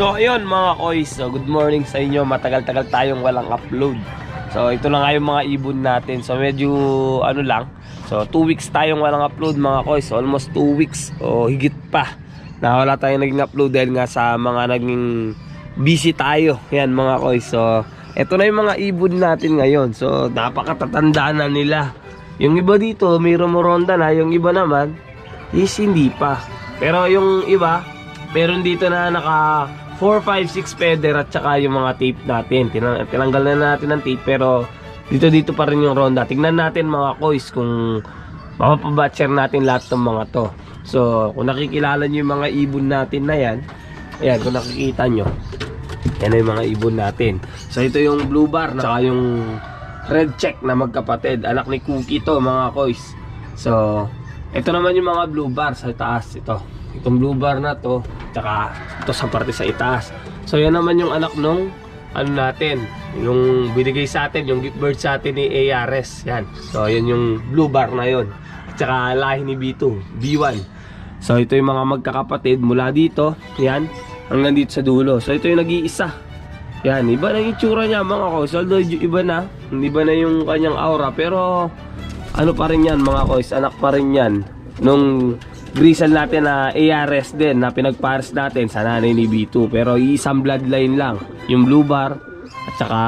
So ayun mga koys, so good morning sa inyo. Matagal-tagal tayong walang upload. So ito na nga yung mga ibon natin. So medyo ano lang. So 2 weeks tayong walang upload mga koys. Almost 2 weeks o higit pa. Na wala tayong naging upload dahil nga sa mga naging busy tayo. Yan mga koys. So ito na yung mga ibon natin ngayon. So napakatatanda na nila. Yung iba dito may rumoronda na. Yung iba naman is hindi pa. Pero yung iba meron dito na naka 4, 5, 6 feather at saka yung mga tape natin. Tinang, tinanggal na natin ang tape pero dito dito pa rin yung ronda. Tingnan natin mga kois kung mapapabatcher natin lahat ng mga to. So kung nakikilala nyo yung mga ibon natin na yan, ayan kung nakikita nyo, yan yung mga ibon natin. So ito yung blue bar, saka yung red check na magkapatid. Anak ni Cookie to mga kois. So ito naman yung mga blue bar sa taas ito. Itong blue bar na to, tsaka ito sa parte sa itaas. So yan naman yung anak nung ano natin, yung binigay sa atin, yung gift bird sa atin ni ARS. Yan. So yan yung blue bar na yon. Tsaka lahi ni B2, B1. So ito yung mga magkakapatid mula dito, yan, hanggang dito sa dulo. So ito yung nag-iisa. Yan, iba na yung itsura niya mga kois. Although iba na, iba na yung kanyang aura. Pero ano pa rin yan mga kois, anak pa rin yan. Nung grisal natin na ARS din na pinagpares natin sa nanay ni B2 pero isang bloodline lang. Yung blue bar at saka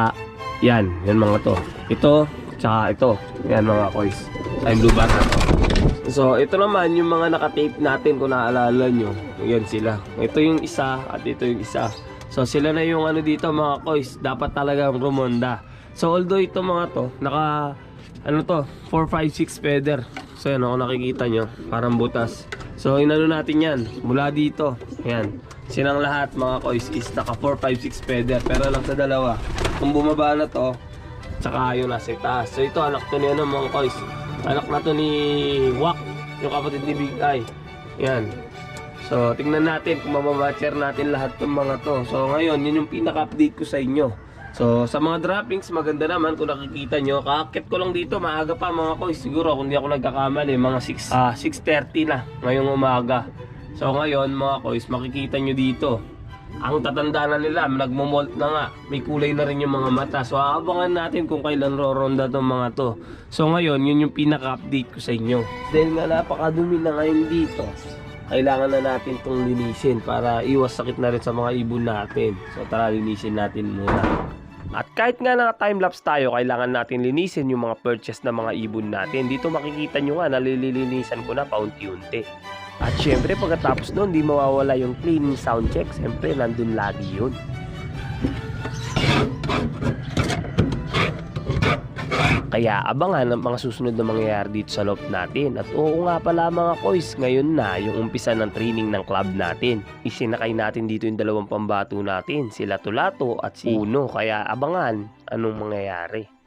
yan yan mga to. Ito tsaka ito. Yan mga kois ay blue bar na so ito naman yung mga nakatape natin kung naalala nyo yan sila. Ito yung isa at ito yung isa. So sila na yung ano dito mga kois dapat talagang rumonda. So although ito mga to naka ano to 4, 5, 6 feather So yan ako nakikita nyo, parang butas. So inano natin yan, mula dito. Yan. Sinang lahat mga kois is naka 4, 5, 6 feather. Pero lang sa dalawa. Kung bumaba na to, tsaka yung nasa itaas. So ito anak to ni ano mga kois. Anak na to ni Wak, yung kapatid ni Big Eye. Yan. So tingnan natin kung mababatcher natin lahat ng mga to. So ngayon, yun yung pinaka-update ko sa inyo. So, sa mga droppings, maganda naman kung nakikita nyo. Kakakit ko lang dito, maaga pa mga koy. Siguro, kung di ako nagkakamali, mga 6, ah 6.30 na ngayong umaga. So, ngayon, mga koys, makikita nyo dito. Ang tatanda na nila, nagmumolt na nga. May kulay na rin yung mga mata. So, aabangan natin kung kailan roronda tong mga to. So, ngayon, yun yung pinaka-update ko sa inyo. Dahil nga napakadumi na ngayon dito, kailangan na natin itong linisin para iwas sakit na rin sa mga ibon natin. So, tara, linisin natin muna. Kahit nga na time-lapse tayo, kailangan natin linisin yung mga purchase na mga ibon natin. Dito makikita nyo nga, nalilinisan ko na paunti-unti. At syempre, pagkatapos nun, di mawawala yung cleaning sound check. Syempre, nandun lagi yun. Kaya abangan ang mga susunod na mangyayari dito sa loft natin. At oo nga pala mga kois, ngayon na yung umpisa ng training ng club natin. Isinakay natin dito yung dalawang pambato natin, sila Tulato at si Uno. Kaya abangan anong mangyayari.